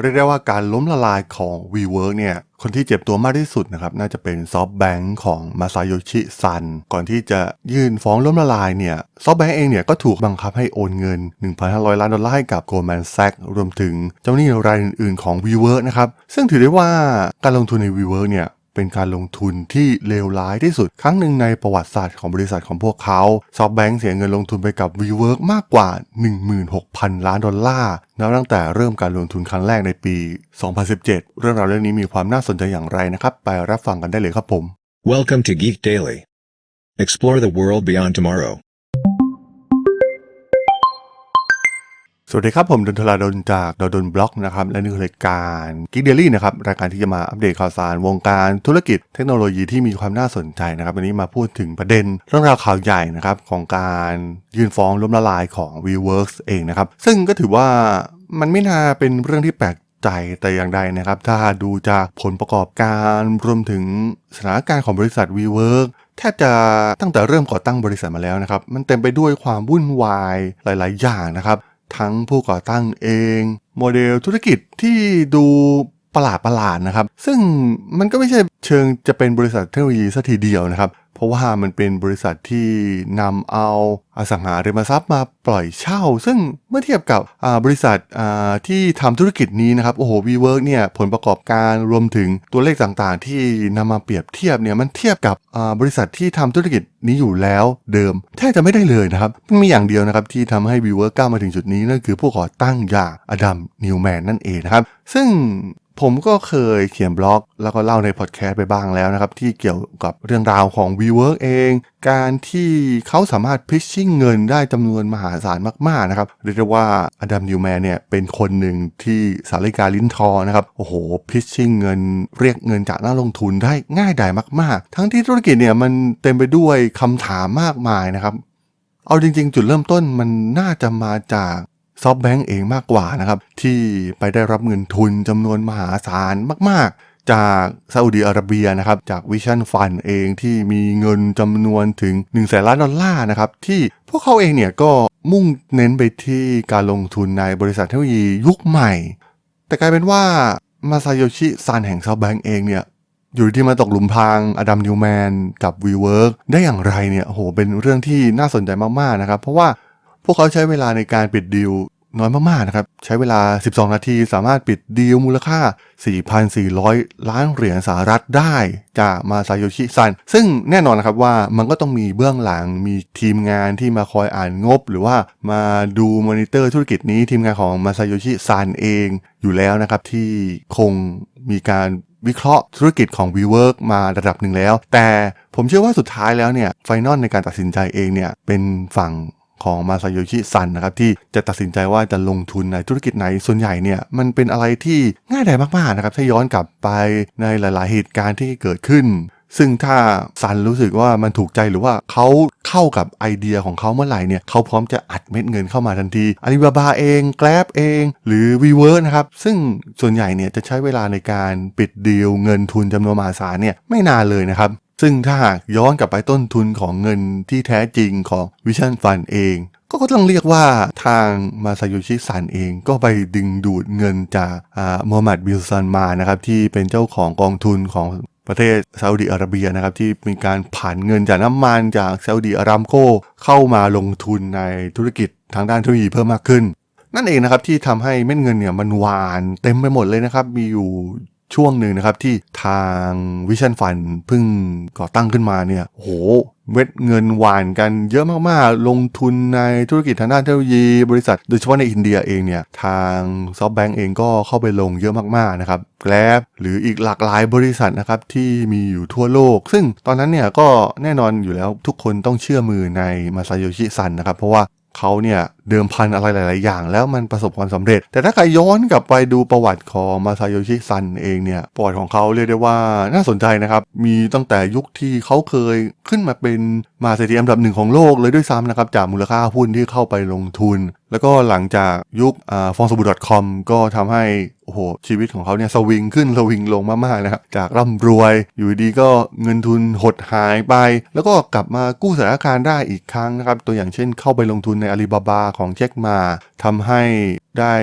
เรียกได้ว่าการล้มละลายของ WeWork เนี่ย คนที่เจ็บตัวมากที่สุดนะครับ น่าจะเป็นซอฟแบงค์ของมาซาโยชิซัน ก่อนที่จะยื่นฟ้องล้มละลายเนี่ยซอฟแบงค์เองเนี่ยก็ถูกบังคับให้โอนเงิน 1,500 ล้านดอลลาร์ให้กับโกลแมนแซกรวมถึงเจ้าหนี้รายอื่นๆของ WeWork นะครับ ซึ่งถือได้ว่าการลงทุนใน WeWork เนี่ย เป็นการลงทุนที่เลวร้ายที่สุด ครั้งหนึ่งในประวัติศาสตร์ของบริษัทของพวกเขาซอฟแบงค์เสียเงินลงทุนไปกับ WeWork มากกว่า 16,000 ล้านดอลลาร์นับตั้งแต่เริ่มการลงทุนครั้งแรกในปี 2017 เรื่องราวเรื่องนี้มีความน่าสนใจอย่างไรนะครับ ไปรับฟังกันได้เลยครับผม Welcome to Geek Daily. Explore the world beyond tomorrow. สวัสดีครับ ผมดนทลาดนจากดนบล็อกนะครับ และนี่คือรายการกิ๊กเดลี่นะครับ รายการที่จะมาอัปเดตข่าวสารวงการธุรกิจเทคโนโลยีที่มีความน่าสนใจนะครับ วันนี้มาพูดถึงประเด็นเรื่องราวข่าวใหญ่นะครับ ของการยื่นฟ้องล้มละลายของ WeWorks เองนะครับ ซึ่งก็ถือว่ามันไม่น่าเป็นเรื่องที่แปลกใจแต่อย่างใดนะครับ ถ้าดูจากผลประกอบการรวมถึงสถานการณ์ของบริษัท WeWork แทบจะตั้งแต่เริ่มก่อตั้งบริษัทมาแล้วนะครับ มันเต็มไปด้วยความวุ่นวายหลาย ๆ อย่างนะครับ ทั้งผู้ก่อตั้งเอง โมเดลธุรกิจที่ดู ประหลาดประหลาดๆนะครับ ซึ่งมันก็ไม่ใช่เชิงจะเป็นบริษัทเทคโนโลยีสัทีเดียวนะครับ เพราะว่ามันเป็นบริษัทที่นำเอาอสังหาริมทรัพย์มาปล่อยเช่า ซึ่งเมื่อเทียบกับบริษัทที่ทำธุรกิจนี้นะครับโอ้โห WeWork เนี่ยผลประกอบการรวมถึงตัวเลขต่างๆ ที่นำมาเปรียบเทียบเนี่ยมันเทียบกับบริษัทที่ทำธุรกิจนี้อยู่แล้วเดิมแทบจะไม่ได้เลยนะครับมีอย่างเดียวนะครับที่ทำให้ WeWork ก้าวมาถึงจุดนี้นั่นคือผู้ก่อตั้งอย่างอดัมนิวแมนนั่นเองนะครับซึ่ง ผมก็เคยเขียนบล็อก แล้วก็เล่าในพอดแคสต์ไปบ้างแล้วนะครับ ที่เกี่ยวกับเรื่องราวของ WeWork เอง การที่เขาสามารถพิชชิ่งเงินได้จำนวนมหาศาลมาก ๆ นะครับ เรียกได้ว่าอดัมนิวแมนเนี่ย เป็นคนหนึ่งที่สาริกาลิ้นทอนะครับ โอ้โห พิชชิ่งเงินเรียกเงินจากนักลงทุนได้ง่ายดายมาก ๆ ทั้งที่ธุรกิจเนี่ยมันเต็มไปด้วยคำถามมากมายนะครับเอาจริงๆ จุดเริ่มต้นมันน่าจะมาจาก ซอฟแบงก์เองมากกว่านะครับที่ไปได้รับเงินทุนจำนวนมหาศาลมาก ๆ จากซาอุดีอาระเบียนะครับจากวิชั่นฟันเองที่มีเงินจำนวนถึง1นึ่งแสนล้านดอลลาร์นะครับที่พวกเขาเองเนี่ยก็มุ่งเน้นไปที่การลงทุนในบริษัทเทคโนโลยียุคใหม่ แต่กลายเป็นว่ามาซาโยชิซันแห่งซอฟแบงก์เองเนี่ยอยู่ที่มาตกหลุมพรางอดัมนิวแมนกับ WeWork ได้อย่างไรเนี่ยโหเป็นเรื่องที่น่าสนใจมาก ๆ นะครับ เพราะว่า วกเขาใช้เวลาในการปิดดีลน้อยมากๆนะครับ ใช้เวลา 12 นาทีสามารถปิดดีลมูลค่า 4,400 ล้านเหรียญสหรัฐได้จากมาซาโยชิซัน ซึ่งแน่นอนนะครับว่ามันก็ต้องมีเบื้องหลังมีทีมงานที่มาคอยอ่านงบ หรือว่ามาดูมอนิเตอร์ธุรกิจนี้ทีมงานของมาซาโยชิซันเองอยู่แล้วนะครับ ที่คงมีการวิเคราะห์ธุรกิจของ WeWork มาระดับหนึ่งแล้ว แต่ผมเชื่อว่าสุดท้ายแล้วเนี่ยไฟนอลในการตัดสินใจเองเนี่ยเป็นฝั่ง ของมาซาโยชิซันนะครับที่จะตัดสินใจว่าจะลงทุนในธุรกิจไหนส่วนใหญ่เนี่ยมันเป็นอะไรที่ง่ายดายมากๆนะครับถ้าย้อนกลับไปในหลาย ๆ เหตุการณ์ที่เกิดขึ้น ซึ่งถ้าซันรู้สึกว่ามันถูกใจหรือว่าเขาเข้ากับไอเดียของเขาเมื่อไหร่เนี่ยเขาพร้อมจะอัดเม็ดเงินเข้ามาทันทีอาลีบาบาเอง แกลบเอง หรือ WeWork นะครับ ซึ่งส่วนใหญ่เนี่ยจะใช้เวลาในการปิดดีลเงินทุนจำนวนมหาศาลเนี่ยไม่นานเลยนะครับ ซึ่งถ้าหากย้อนกลับไปต้นทุนของเงินที่แท้จริงของ Vision Fund เอง ก็ต้องเรียกว่าทางมาซาโยชิซันเองก็ไปดึงดูดเงินจากอามูฮัมหมัดบิลซันมานะครับที่เป็นเจ้าของกองทุนของประเทศซาอุดิอาระเบียนะครับที่มีการผ่านเงินจากน้ำมันจากซาอุดิอารามโกเข้ามาลงทุนในธุรกิจทางด้านเทคโนโลยีเพิ่มมากขึ้น นั่นเองนะครับที่ทำให้เม็ดเงินเนี่ยมันหวานเต็มไปหมดเลยนะครับมีอยู่ ช่วงหนึ่งนะครับที่ทางวิชั่นฟันเพิ่งก่อตั้งขึ้นมาเนี่ยโหเม็ดเงินหวานกันเยอะมากๆ ลงทุนในธุรกิจทางด้านเทคโนโลยี บริษัท โดยเฉพาะในอินเดียเองเนี่ย ทางซอฟแบงก์เองก็เข้าไปลงเยอะมากๆนะครับแกลบหรืออีกหลากหลายบริษัทนะครับที่มีอยู่ทั่วโลก ซึ่งตอนนั้นเนี่ยก็แน่นอนอยู่แล้วทุกคนต้องเชื่อมือในมาซาโยชิซันนะครับ เพราะว่า เขาเนี่ยเดิมพันอะไรหลาย ๆ อย่าง แล้วมันประสบความสำเร็จ แต่ถ้าใครย้อนกลับไปดูประวัติของมาซาโยชิซันเองเนี่ยประวัติของเขาเรียกได้ว่าน่าสนใจนะครับ มีตั้งแต่ยุคที่เขาเคยขึ้นมาเป็นมาเศรษฐีอันดับหนึ่งของโลกเลยด้วยซ้ำนะครับจากมูลค่าหุ้นที่เข้าไปลงทุน แล้วก็หลังจากยุคฟองสบู่ .com ก็ทำให้โอ้โหชีวิตของเขาเนี่ยสวิงขึ้นสวิงลงมากๆนะครับจากร่ำรวยอยู่ดีก็เงินทุนหดหายไป แล้วก็กลับมากู้สถานการณ์ได้อีกครั้งนะครับ ตัวอย่างเช่นเข้าไปลงทุนในอาลีบาบาของแจ็คมาทำให้ได้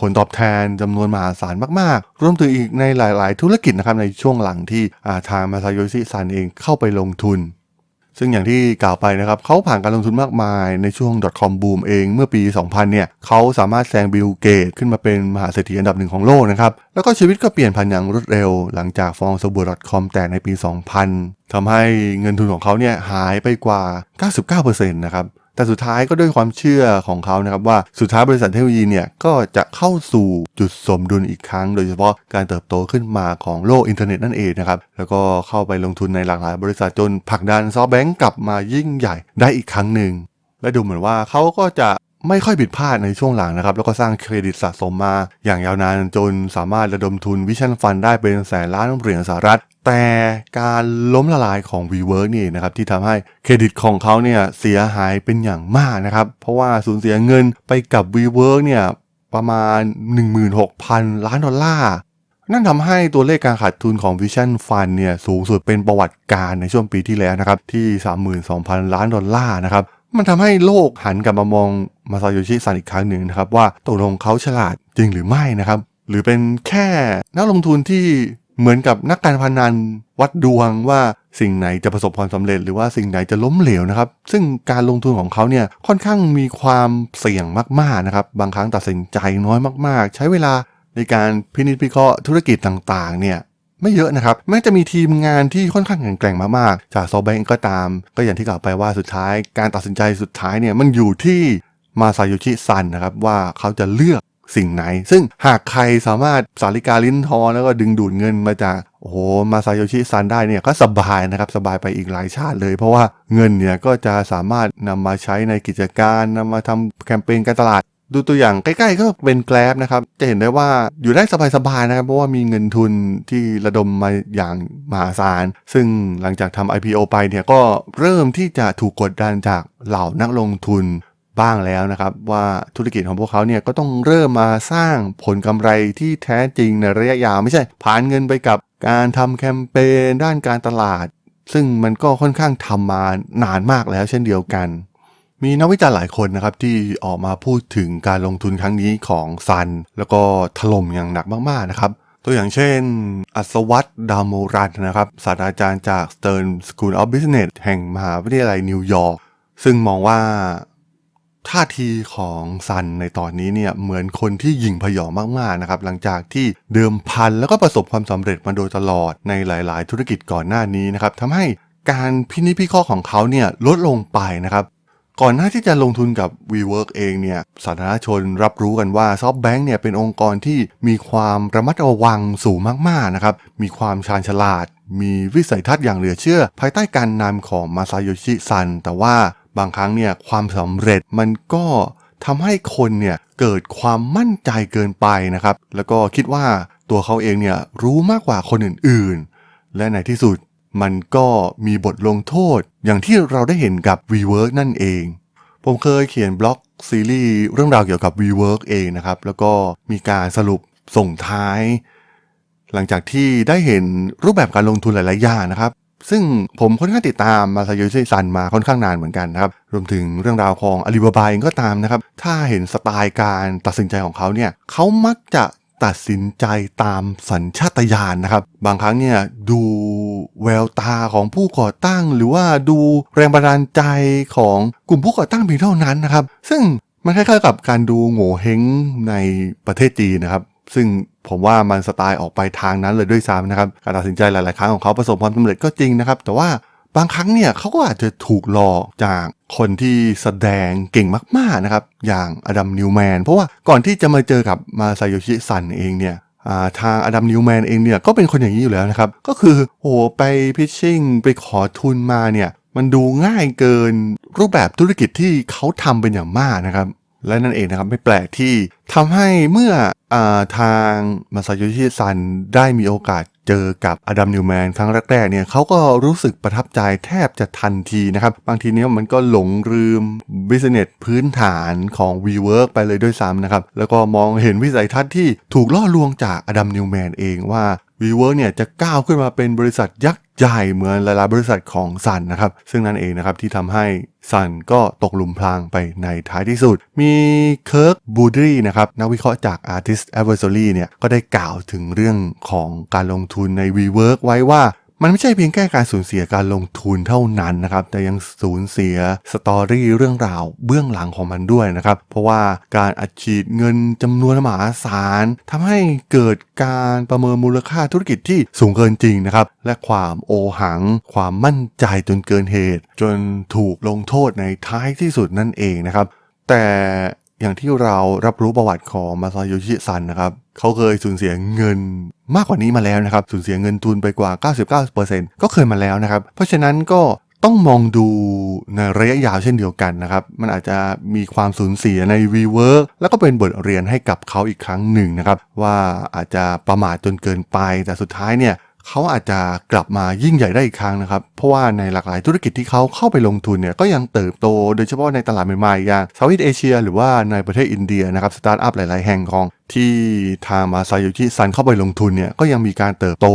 ผลตอบแทนจำนวนมหาศาลมากๆ รวมถึงอีกในหลาย ๆ ธุรกิจนะครับในช่วงหลังที่ทางมาซาโยชิซันเองเข้าไปลงทุน ซึ่งอย่างที่กล่าวไปนะครับเขาผ่านการลงทุนมากมายในช่วง .com boom เองเมื่อปี 2000 เนี่ยเขาสามารถแซงบิลเกตขึ้นมาเป็นมหาเศรษฐีอันดับหนึ่งของโลกนะครับ แล้วก็ชีวิตก็เปลี่ยนผันอย่างรวดเร็วหลังจากฟองสบู่ .com แตกในปี 2000ทำให้เงินทุนของเขาเนี่ยหายไปกว่า 99%นะครับ แต่สุดท้ายก็ด้วยความเชื่อของเขานะครับว่าสุดท้ายบริษัทเทคโนโลยีเนี่ยก็จะเข้าสู่จุดสมดุลอีกครั้ง โดยเฉพาะการเติบโตขึ้นมาของโลกอินเทอร์เน็ตนั่นเองนะครับแล้วก็เข้าไปลงทุนในหลากหลายบริษัทจนผลักดันซอฟแบงก์กลับมายิ่งใหญ่ได้อีกครั้งหนึ่งและดูเหมือนว่าเขาก็จะ ไม่ค่อยผิดพลาดในช่วงหลังนะครับ แล้วก็สร้างเครดิตสะสมมาอย่างยาวนานจนสามารถระดมทุนวิชั่นฟันได้เป็นแสนล้านเหรียญสหรัฐ แต่การล้มละลายของ WeWork นี่นะครับที่ทำให้เครดิตของเขาเนี่ยเสียหายเป็นอย่างมากนะครับ เพราะว่าสูญเสียเงินไปกับ WeWork เนี่ยประมาณ 16,000 ล้านดอลลาร์นั่นทำให้ตัวเลขการขาดทุนของ Vision Fund เนี่ยสูงสุดเป็นประวัติการในช่วงปีที่แล้วนะครับที่ 32,000 ล้านดอลลาร์นะครับ มันทำให้โลกหันกลับมามองมาซาโยชิซันอีกครั้งหนึ่งนะครับว่าตกลงเขาฉลาดจริงหรือไม่นะครับ หรือเป็นแค่นักลงทุนที่เหมือนกับนักการพนันวัดดวงว่าสิ่งไหนจะประสบความสำเร็จ หรือว่าสิ่งไหนจะล้มเหลวนะครับ ซึ่งการลงทุนของเขาเนี่ยค่อนข้างมีความเสี่ยงมากๆนะครับ บางครั้งตัดสินใจน้อยมากๆ ใช้เวลาในการพินิจพิเคราะห์ธุรกิจต่างๆเนี่ย ไม่เยอะนะครับแม้จะมีทีมงานที่ค่อนข้างแข็งแกร่งมากๆจากซอแบงก็ตาม ก็อย่างที่กล่าวไปว่าสุดท้ายการตัดสินใจสุดท้ายเนี่ยมันอยู่ที่มาซาโยชิซันนะครับว่าเขาจะเลือกสิ่งไหน ซึ่งหากใครสามารถสาริกาลิ้นทอแล้วก็ดึงดูดเงินมาจากโอ้โหมาซาโยชิซันได้เนี่ยก็สบายนะครับสบายไปอีกหลายชาติเลย เพราะว่าเงินเนี่ยก็จะสามารถนำมาใช้ในกิจการนำมาทำแคมเปญการตลาด ดูตัวอย่างใกล้ๆก็เป็นแกลบนะครับ จะเห็นได้ว่าอยู่ได้สบายๆนะครับ เพราะว่ามีเงินทุนที่ระดมมาอย่างมหาศาล ซึ่งหลังจากทำ IPO ไปเนี่ยก็เริ่มที่จะถูกกดดันจากเหล่านักลงทุนบ้างแล้วนะครับ ว่าธุรกิจของพวกเขาเนี่ยก็ต้องเริ่มมาสร้างผลกำไรที่แท้จริงในระยะยาวไม่ใช่ผ่านเงินไปกับการทำแคมเปญด้านการตลาด ซึ่งมันก็ค่อนข้างทำมานานมากแล้วเช่นเดียวกัน มีนักวิจารณ์หลายคนนะครับที่ออกมาพูดถึงการลงทุนครั้งนี้ของซัน แล้วก็ถล่มอย่างหนักมากๆนะครับ ตัวอย่างเช่น อัศวัตดาโมรันนะครับศาสตราจารย์จาก Stern School of Business แห่งมหาวิทยาลัยนิวยอร์กซึ่งมองว่าท่าทีของซันในตอนนี้เนี่ยเหมือนคนที่หยิ่งพยองมากๆนะครับหลังจากที่เดิมพันแล้วก็ประสบความสำเร็จมาโดยตลอดในหลาย ๆ ธุรกิจก่อนหน้านี้นะครับทำให้การพินิจพิเคราะห์ของเขาเนี่ยลดลงไปนะครับ ก่อนหน้าที่จะลงทุนกับ WeWork เองเนี่ยสาธารณชนรับรู้กันว่า SoftBank เนี่ยเป็นองค์กรที่มีความระมัดระวังสูงมากๆนะครับ มีความชาญฉลาด มีวิสัยทัศน์อย่างเหลือเชื่อ ภายใต้การนำของมาซาโยชิซัน แต่ว่าบางครั้งเนี่ยความสำเร็จมันก็ทำให้คนเนี่ยเกิดความมั่นใจเกินไปนะครับ แล้วก็คิดว่าตัวเขาเองเนี่ยรู้มากกว่าคนอื่นๆ และในที่สุด มันก็มีบทลงโทษอย่างที่เราได้เห็นกับ WeWork นั่นเอง ผมเคยเขียนบล็อกซีรีส์เรื่องราวเกี่ยวกับ WeWork เองนะครับ แล้วก็มีการสรุปส่งท้าย หลังจากที่ได้เห็นรูปแบบการลงทุนหลายๆอย่างนะครับ ซึ่งผมค่อนข้างติดตามมาซาโยชิซันมาค่อนข้างนานเหมือนกันนะครับ รวมถึงเรื่องราวของอาลีบาบาเองก็ตามนะครับ ถ้าเห็นสไตล์การตัดสินใจของเขาเนี่ยเขามักจะ ตัดสินใจตามสัญชาตญาณนะครับ บางครั้งเนี่ยดูแววตาของผู้ก่อตั้ง หรือว่าดูแรงบันดาลใจของกลุ่มผู้ก่อตั้งเพียงเท่านั้นนะครับ ซึ่งมันคล้ายๆกับการดูโง่เฮงในประเทศจีนนะครับ ซึ่งผมว่ามันสไตล์ออกไปทางนั้นเลยด้วยซ้ำนะครับ การตัดสินใจหลาย ๆ ครั้งของเขาประสบความสำเร็จก็จริงนะครับ แต่ว่า บางครั้งเนี่ยเขาก็อาจจะถูกหลอกจากคนที่แสดงเก่งมากๆนะครับ อย่างอดัมนิวแมนเพราะว่าก่อนที่จะมาเจอกับมาซาโยชิซันเองเนี่ยาทางอดัมนิวแมนเองเนี่ยก็เป็นคนอย่างนี้อยู่แล้วนะครับ ก็คือโอ้โหไปพิชชิ่งไปขอทุนมาเนี่ยมันดูง่ายเกินรูปแบบธุรกิจที่เขาทำเป็นอย่างมากนะครับ และนั่นเองนะครับไม่แปลกที่ทำให้เมื่ออาทางมาซาโยชิซันได้มีโอกาส เจอกับอดัมนิวแมนครั้งแรกๆเนี่ยเขาก็รู้สึกประทับใจแทบจะทันทีนะครับ บางทีเนี่ยมันก็หลงลืมบิสเนสพื้นฐานของ WeWork ไปเลยด้วยซ้ำนะครับ แล้วก็มองเห็นวิสัยทัศน์ที่ถูกล่อลวงจากอดัมนิวแมนเองว่า WeWork เนี่ยจะก้าวขึ้นมาเป็นบริษัทยักษ์ ใหญ่เหมือนหลายๆบริษัทของซันนะครับ ซึ่งนั่นเองนะครับที่ทำให้ซันก็ตกหลุมพรางไปในท้ายที่สุด มีเคิร์กบูดรีนะครับนักวิเคราะห์จาก Artist Advisory เนี่ยก็ได้กล่าวถึงเรื่องของการลงทุนใน WeWork ไว้ว่า มันไม่ใช่เพียงแค่การสูญเสียการลงทุนเท่านั้นนะครับ แต่ยังสูญเสียสตอรี่เรื่องราวเบื้องหลังของมันด้วยนะครับ เพราะว่าการอัดฉีดเงินจำนวนมหาศาลทำให้เกิดการประเมินมูลค่าธุรกิจที่สูงเกินจริงนะครับ และความโอหัง ความมั่นใจจนเกินเหตุ จนถูกลงโทษในท้ายที่สุดนั่นเองนะครับ แต่ อย่างที่เรารับรู้ประวัติของมาซาโยชิซันนะครับ เขาเคยสูญเสียเงินมากกว่านี้มาแล้วนะครับ สูญเสียเงินทุนไปกว่า 99%ก็เคยมาแล้วนะครับ เพราะฉะนั้นก็ต้องมองดูในระยะยาวเช่นเดียวกันนะครับ มันอาจจะมีความสูญเสียใน WeWork แล้วก็เป็นบทเรียนให้กับเขาอีกครั้งหนึ่งนะครับ ว่าอาจจะประมาทจนเกินไป แต่สุดท้ายเนี่ย เขาอาจจะกลับมายิ่งใหญ่ได้อีกครั้งนะครับ เพราะว่าในหลากหลายธุรกิจที่เขาเข้าไปลงทุนเนี่ยก็ยังเติบโต โดยเฉพาะในตลาดใหม่ๆอย่างเซาท์อีสเอเชีย หรือว่าในประเทศอินเดียนะครับสตาร์ทอัพหลายๆ แห่งของที่ทางมาซาโยชิซันเข้าไปลงทุนเนี่ยก็ยังมีการเติบโต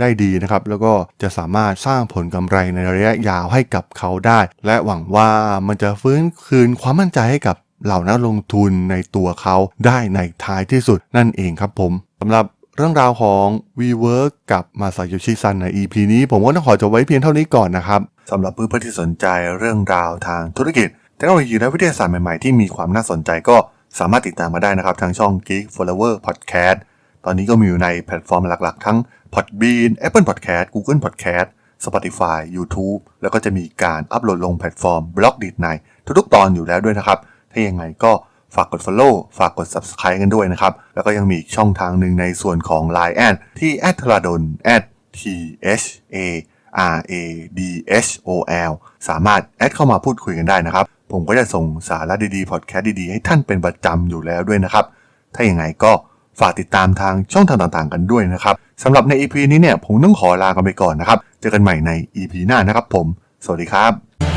ได้ดีนะครับแล้วก็จะสามารถสร้างผลกำไรในระยะยาวให้กับเขาได้ และหวังว่ามันจะฟื้นคืนความมั่นใจให้กับเหล่านักลงทุนในตัวเขาได้ในท้ายที่สุดนั่นเองครับผมสำหรับ เรื่องราวของ WeWork กับมาซาโยชิซันใน EP นี้ผมก็ต้องขอจบไว้เพียงเท่านี้ก่อนนะครับสำหรับเพื่อนๆที่สนใจเรื่องราวทางธุรกิจเทคโนโลยีและวิทยาศาสตร์ใหม่ๆที่มีความน่าสนใจก็สามารถติดตามมาได้นะครับ ทางช่อง Geek Flower Podcast ตอนนี้ก็มีอยู่ในแพลตฟอร์มหลักๆ ทั้ง Podbean Apple Podcast Google Podcast Spotify YouTube แล้วก็จะมีการอัปโหลดลงแพลตฟอร์มบล็อกดีดในทุกๆตอนอยู่แล้วด้วยนะครับ ถ้ายังไงก็ ฝากกด Follow ฝากกด Subscribe กันด้วยนะครับ แล้วก็ยังมีช่องทางหนึ่งในส่วนของ Line แอดที่ a t h r a d o n t h a r a d h o l สามารถแอดเข้ามาพูดคุยกันได้นะครับ ผมก็จะส่งสาระดีๆ พอดแคสต์ดีๆ ให้ท่านเป็นประจำอยู่แล้วด้วยนะครับ ถ้าอย่างไงก็ฝากติดตามทางช่องทางต่างๆ กันด้วยนะครับสำหรับใน EP นี้เนี่ยผมต้องขอลากันไปก่อนนะครับ เจอกันใหม่ใน EP หน้านะครับผม สวัสดีครับ